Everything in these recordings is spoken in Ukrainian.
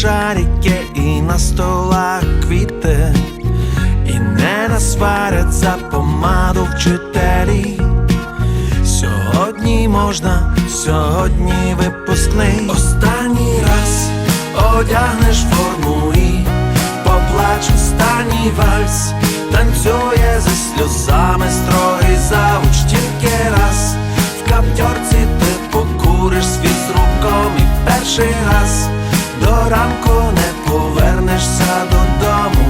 шарики і на столах квіти, і не насварять за помаду вчителі. Сьогодні можна, сьогодні випускний. Останній раз одягнеш форму і поплач останній вальс, танцює зі сльозами строгий завуч тільки раз. В каптьорці ти покуриш свій з руком і перший раз ранку не повернешся додому.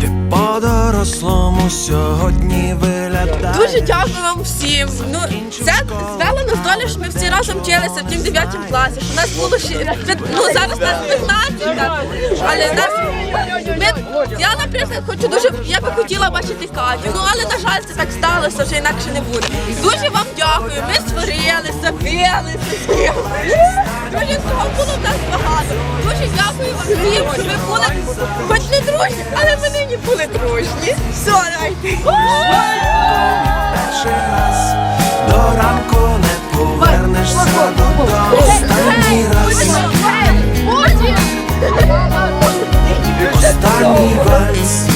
Ти по-дорослому сьогодні виглядаєш. Дуже дякую вам всім. Ну це звело нас доля, що ми всі разом вчилися в тім 9 класі. Що нас було ще ну зараз нас 15, але нас ми, я, наприклад, хочу дуже я би хотіла бачити Катю. Ну але на жаль, це так сталося, вже інакше не буде. Дуже вам. Ми створили, билися з кимось. Дуже того було в багато. Дуже дякую вам всім, що ви були хоч не дружні, але ми нині були дружні. Все, давайте. Перший раз до ранку не повернешся додому. Останній раз. Останній раз.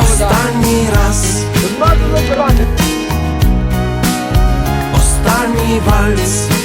Останній раз. Останній вальс.